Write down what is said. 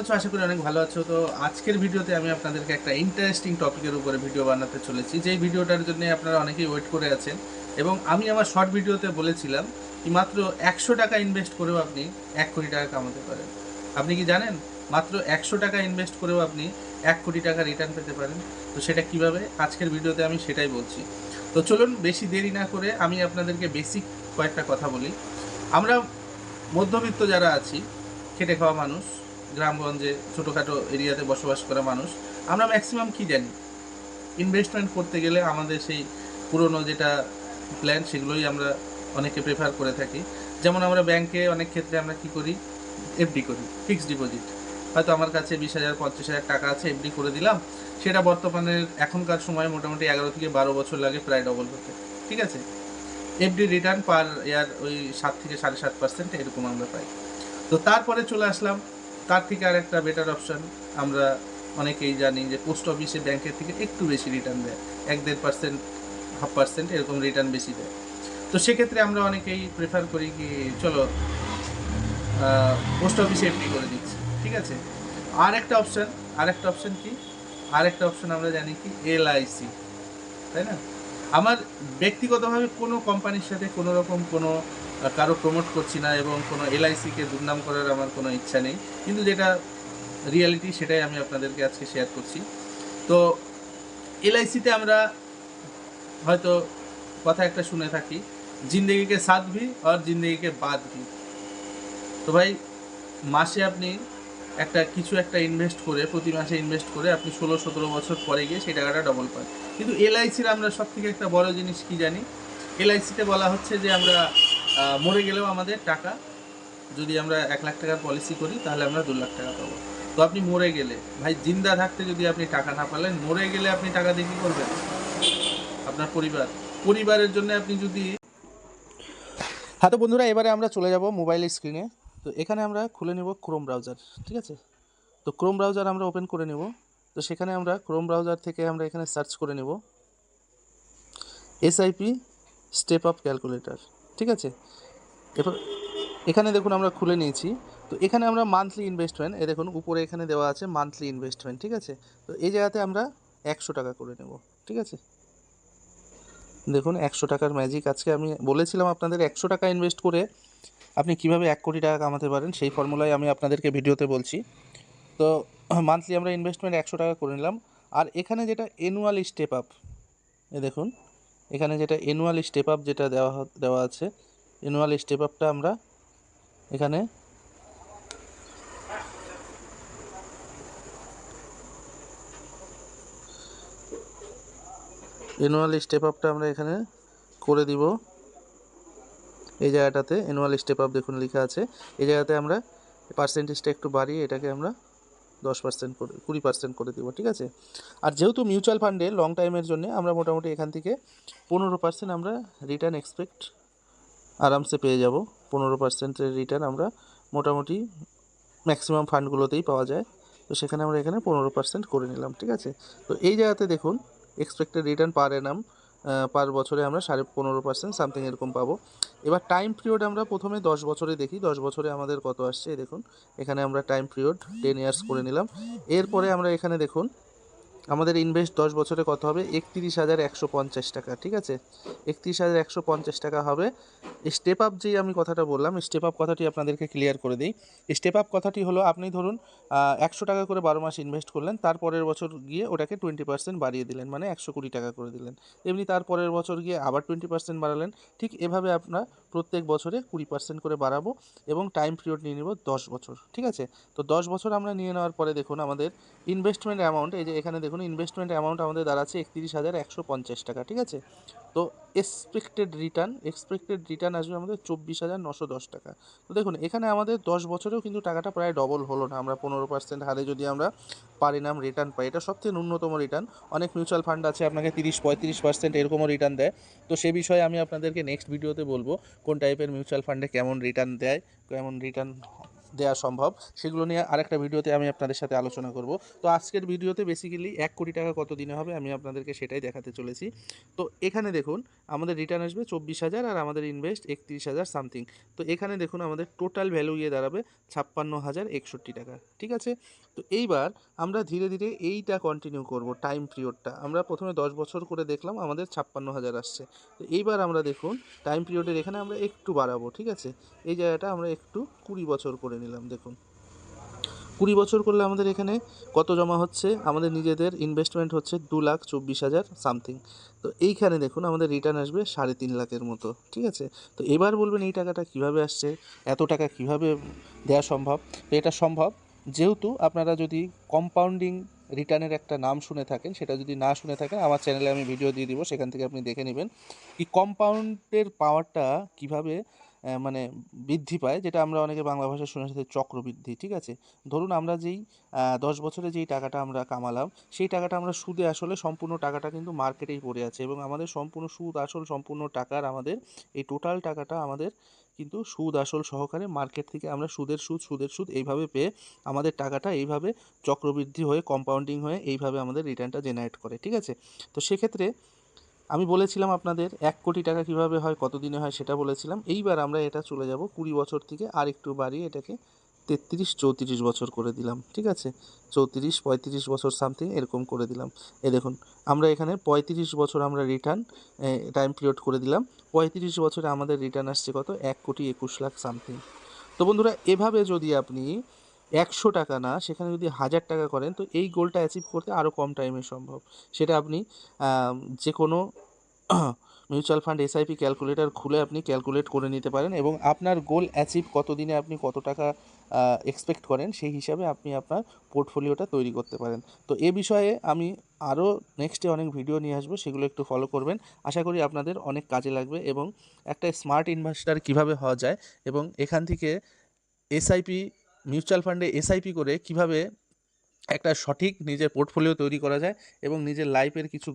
আছো, আশা করি অনেক ভালো আছো। তো আজকের ভিডিওতে আমি আপনাদেরকে একটা ইন্টারেস্টিং টপিকের উপরে ভিডিও বানাতে চলেছি। যেই ভিডিওটার জন্য আপনারা অনেকেই ওয়েট করে আছেন, এবং আমি আমার শর্ট ভিডিওতে বলেছিলাম কি মাত্র একশো টাকা ইনভেস্ট করেও আপনি এক কোটি টাকা কামাতে পারেন। আপনি কি জানেন? মাত্র একশো টাকা ইনভেস্ট করেও আপনি এক কোটি টাকা রিটার্ন পেতে পারেন। তো সেটা কীভাবে? আজকের ভিডিওতে আমি সেটাই বলছি। তো চলুন, বেশি দেরি না করে আমি আপনাদেরকে বেসিক কয়েকটা কথা বলি। আমরা মধ্যবিত্ত যারা আছি, খেটে খাওয়া মানুষ গ্রামগঞ্জে ছোটোখাটো এরিয়াতে বসবাস করা মানুষ, আমরা ম্যাক্সিমাম কি জানি? ইনভেস্টমেন্ট করতে গেলে আমাদের সেই পুরনো যেটা প্ল্যান সেগুলোই আমরা অনেকে প্রেফার করে থাকি। যেমন আমরা ব্যাংকে অনেক ক্ষেত্রে আমরা কি করি? এফডি করি ফিক্সড ডিপোজিট হয়তো আমার কাছে বিশ হাজার, পঞ্চাশ হাজার টাকা আছে এফডি করে দিলাম। সেটা বর্তমানে এখনকার সময় মোটামুটি এগারো থেকে বারো বছর লাগে, প্রায় ডবল হতে। ঠিক আছে? এফডি রিটার্ন পার ইয়ার ওই সাত থেকে সাড়ে সাত পার্সেন্ট এরকম আমরা পাই। তো তারপরে চলে আসলাম তার থেকে আর একটা বেটার অপশন আমরা অনেকেই জানি যে পোস্ট অফিসে ব্যাংকের থেকে একটু বেশি রিটার্ন দেয়। এক দেড় পার্সেন্ট হাফ পার্সেন্ট এরকম রিটার্ন বেশি দেয়। তো সেক্ষেত্রে আমরা অনেকেই প্রেফার করি কি, চলো পোস্ট অফিসে এফডি করে দিচ্ছি, ঠিক আছে? আর একটা অপশান আর একটা অপশান কি? আর একটা অপশান আমরা জানি কি এলআইসি তাই না? আমার ব্যক্তিগতভাবে কোনো কোম্পানির সাথে কোনো রকম কোনো কারও প্রমোট করছি না এবং কোনো এলআইসিকে দুর্নাম করার আমার কোনো ইচ্ছা নেই। কিন্তু যেটা রিয়ালিটি সেটাই আমি আপনাদেরকে আজকে শেয়ার করছি। তো এলআইসিতে আমরা হয়তো কথা একটা শুনে থাকি। জিন্দেগিকে সাথ ভি আর জিন্দেগিকে বাদ ভি। তো ভাই, মাসে আপনি একটা কিছু একটা ইনভেস্ট করে, প্রতি মাসে ইনভেস্ট করে আপনি ষোলো, সতেরো বছর পরে গিয়ে সেই টাকাটা ডবল পান। কিন্তু এলআইসির আমরা সব থেকে একটা বড় জিনিস কি জানি? এলআইসিতে বলা হচ্ছে যে আমরা মরে গেলেও আমাদের টাকা, যদি আমরা এক লাখ টাকার পলিসি করি, তাহলে আমরা দু লাখ টাকা পাবো। তো আপনি মরে গেলে, ভাই, জিন্দা থাকতে যদি আপনি টাকা না পালেন, মরে গেলে আপনি টাকা দিয়ে কী করবেন? আপনার পরিবার। পরিবারের জন্য আপনি যদি হ্যাঁ তো বন্ধুরা, এবারে আমরা চলে যাব মোবাইল স্ক্রিনে তো এখানে আমরা খুলে নেব ক্রোম ব্রাউজার ঠিক আছে? তো ক্রোম ব্রাউজার আমরা ওপেন করে নেব। তো সেখানে আমরা ক্রোম ব্রাউজার থেকে আমরা এখানে সার্চ করে নেব। এসআইপি স্টেপ আপ ক্যালকুলেটর ঠিক আছে? এবার এখানে দেখুন আমরা খুলে নিয়েছি। তো এখানে আমরা মান্থলি ইনভেস্টমেন্ট এ দেখুন উপরে এখানে দেওয়া আছে মান্থলি ইনভেস্টমেন্ট ঠিক আছে? তো এই জায়গাতে আমরা একশো টাকা করে নেব, ঠিক আছে? দেখুন একশো টাকার ম্যাজিক আজকে আমি বলেছিলাম আপনাদের একশো টাকা ইনভেস্ট করে আপনি কীভাবে এক কোটি টাকা কামাতে পারেন, সেই ফর্মুলাই আমি আপনাদেরকে ভিডিওতে বলছি। তো মান্থলি আমরা ইনভেস্টমেন্ট একশো টাকা করে নিলাম। আর এখানে যেটা অ্যানুয়াল স্টেপ আপ এ দেখুন এখানে যেটা অ্যানুয়াল স্টেপ আপ যেটা দেওয়া দেওয়া আছে অ্যানুয়াল স্টেপ আপটা আমরা এখানে অ্যানুয়াল স্টেপ আপটা আমরা এখানে করে দিব। এই জায়গাটাতে অ্যানুয়াল স্টেপ আপ দেখুন লেখা আছে। এই জায়গাতে আমরা পার্সেন্টেজটা একটু বাড়িয়ে এটাকে আমরা দশ পার্সেন্ট করে, কুড়ি পার্সেন্ট করে দেবো, ঠিক আছে? আর যেহেতু মিউচুয়াল ফান্ডে লং টাইমের জন্য আমরা মোটামুটি এখান থেকে পনেরো পার্সেন্ট আমরা রিটার্ন এক্সপেক্ট আরামসে পেয়ে যাব। পনেরো পার্সেন্টের রিটার্ন আমরা মোটামুটি ম্যাক্সিমাম ফান্ডগুলোতেই পাওয়া যায়। তো সেখানে আমরা এখানে পনেরো পার্সেন্ট করে নিলাম, ঠিক আছে? তো এই জায়গাতে দেখুন expected return per annum per বছরে আমরা সাড়ে পনেরো পার্সেন্ট সামথিং এরকম পাবো। এবার টাইম পিরিয়ড আমরা প্রথমে দশ বছরে দেখি। দশ বছরে আমাদের কত আসছে দেখুন। এখানে আমরা টাইম পিরিয়ড টেন ইয়ার্স করে নিলাম। এরপরে আমরা এখানে দেখুন আমাদের ইনভেস্ট দশ বছরে কত হবে? একত্রিশ হাজার একশো পঞ্চাশ টাকা, ঠিক আছে? একত্রিশ হাজার একশো পঞ্চাশ টাকা হবে। স্টেপ আপ যেই আমি কথাটা বললাম স্টেপ আপ কথাটি আপনাদেরকে ক্লিয়ার করে দিই। স্টেপ আপ কথাটি হলো, আপনি ধরুন একশো টাকা করে বারো মাস ইনভেস্ট করলেন তারপরের বছর গিয়ে ওটাকে টোয়েন্টি পার্সেন্ট বাড়িয়ে দিলেন মানে একশো কুড়ি টাকা করে দিলেন। এমনি তারপরের বছর গিয়ে আবার টোয়েন্টি পার্সেন্ট বাড়ালেন, ঠিক এভাবে আপনার প্রত্যেক বছরে কুড়ি পার্সেন্ট করে বাড়াবো এবং টাইম পিরিয়ড নিয়ে নেব দশ বছর, ঠিক আছে? তো দশ বছর আমরা নিয়ে নেওয়ার পরে দেখুন, আমাদের ইনভেস্টমেন্ট অ্যামাউন্ট এই যে এখানে দেখুন ইনভেস্টমেন্ট অ্যামাউন্ট আমাদের দাঁড়াচ্ছে একত্রিশ হাজার একশো পঞ্চাশ টাকা, ঠিক আছে? তো এক্সপেক্টেড রিটার্ন এক্সপেক্টেড রিটার্ন আসবে আমাদের চব্বিশ হাজার নশো দশ টাকা। তো দেখুন, এখানে আমাদের দশ বছরেও কিন্তু টাকাটা প্রায় ডবল হলো না। আমরা পনেরো পার্সেন্ট হারে যদি আমরা পারিনাম রিটার্ন পাই, এটা সবথেকে ন্যূনতম রিটার্ন অনেক মিউচুয়াল ফান্ড আছে, আপনাকে তিরিশ পঁয়ত্রিশ পার্সেন্ট এরকমও রিটার্ন দেয়। তো সে বিষয়ে আমি আপনাদেরকে নেক্সট ভিডিওতে বলব, কোন টাইপের মিউচুয়াল ফান্ডে কেমন রিটার্ন দেয়, কেমন রিটার্ন দেওয়া সম্ভব। সেগুলো নিয়ে আরেকটা ভিডিওতে আমি আপনাদের সাথে আলোচনা করব। তো আজকের ভিডিওতে বেসিক্যালি এক কোটি টাকা কত দিনে হবে আমি আপনাদেরকে সেটাই দেখাতে চলেছি। তো এখানে দেখুন, আমাদের রিটার্ন আসবে চব্বিশ হাজার আর আমাদের ইনভেস্ট একত্রিশ হাজার সামথিং তো এখানে দেখুন, আমাদের টোটাল ভ্যালু গিয়ে দাঁড়াবে ছাপ্পান্ন হাজার একষট্টি টাকা। ঠিক আছে? তো এইবার আমরা ধীরে ধীরে এইটা কন্টিনিউ করব টাইম পিরিয়ডটা আমরা প্রথমে দশ বছর করে দেখলাম আমাদের ছাপ্পান্ন হাজার আসছে। তো এইবার আমরা দেখুন টাইম পিরিয়ডের এখানে আমরা একটু বাড়াবো। ঠিক আছে? এই জায়গাটা আমরা একটু কুড়ি বছর করে নিলাম, দেখুন। কুড়ি বছর করলে আমাদের এখানে কত জমা হচ্ছে? আমাদের নিজেদের ইনভেস্টমেন্ট হচ্ছে দু লাখ চব্বিশ হাজার সামথিং তো এইখানে দেখুন, আমাদের রিটার্ন আসবে সাড়ে তিন লাখের মতো, ঠিক আছে? তো এবার বলবেন এই টাকাটা কীভাবে আসছে, এত টাকা কীভাবে দেওয়া সম্ভব? তো এটা সম্ভব যেহেতু আপনারা যদি কম্পাউন্ডিং রিটার্নের একটা নাম শুনে থাকেন, সেটা যদি না শুনে থাকেন, আমার চ্যানেলে আমি ভিডিও দিয়ে দিব, সেখান থেকে আপনি দেখে নেবেন। কি কম্পাউন্ডের পাওয়ারটা কীভাবে মানে বৃদ্ধি পায়, যেটা আমরা অনেকে বাংলা ভাষায় শুনে সাথে চক্রবৃদ্ধি, ঠিক আছে? ধরুন আমরা যেই দশ বছরে যেই টাকাটা আমরা কামালাম, সেই টাকাটা আমরা সুদে আসলে সম্পূর্ণ টাকাটা কিন্তু মার্কেটেই পড়ে আছে এবং আমাদের সম্পূর্ণ সুদ আসল সম্পূর্ণ টাকার আমাদের, এই টোটাল টাকাটা আমাদের কিন্তু সুদ আসল সহকারে মার্কেট থেকে আমরা সুদের সুদ সুদের সুদ এইভাবে পেয়ে আমাদের টাকাটা এইভাবে চক্রবৃদ্ধি হয়ে কম্পাউন্ডিং হয়ে এইভাবে আমাদের রিটার্নটা জেনারেট করে, ঠিক আছে? তো সেক্ষেত্রে আমি বলেছিলাম আপনাদের এক কোটি টাকা কীভাবে হয় কত দিনে হয় সেটা বলেছিলাম। এইবার আমরা এটা চলে যাব কুড়ি বছর থেকে আর একটু বাড়িয়ে এটাকে তেত্রিশ, চৌত্রিশ বছর করে দিলাম, ঠিক আছে? চৌত্রিশ, পঁয়ত্রিশ বছর সামথিং এরকম করে দিলাম। এ দেখুন, আমরা এখানে পঁয়ত্রিশ বছর আমরা রিটার্ন টাইম পিরিয়ড করে দিলাম। পঁয়ত্রিশ বছরে আমাদের রিটার্ন আসছে কত? এক কোটি একুশ লাখ সামথিং তো বন্ধুরা, এভাবে যদি আপনি একশো টাকা না, সেখানে যদি হাজার টাকা করেন, তো এই গোলটা অ্যাচিভ করতে আরও কম টাইমে সম্ভব। সেটা আপনি যে কোনো মিউচুয়াল ফান্ড এসআইপি ক্যালকুলেটর খুলে আপনি ক্যালকুলেট করে নিতে পারেন এবং আপনার গোল অ্যাচিভ কত দিনে আপনি কত টাকা এক্সপেক্ট করেন সেই হিসাবে আপনি আপনার পোর্টফোলিওটা তৈরি করতে পারেন। তো এ বিষয়ে আমি আরও নেক্সটে অনেক ভিডিও নিয়ে আসব, সেগুলো একটু ফলো করবেন। আশা করি আপনাদের অনেক কাজে লাগবে এবং একটা স্মার্ট ইনভেস্টার কীভাবে হওয়া যায় এবং এখান থেকে এসআইপি মিউচুয়াল ফান্ডে এসআইপি করে কীভাবে একটা সঠিক নিজের পোর্টফোলিও তৈরি করা যায় এবং নিজের লাইফের কিছু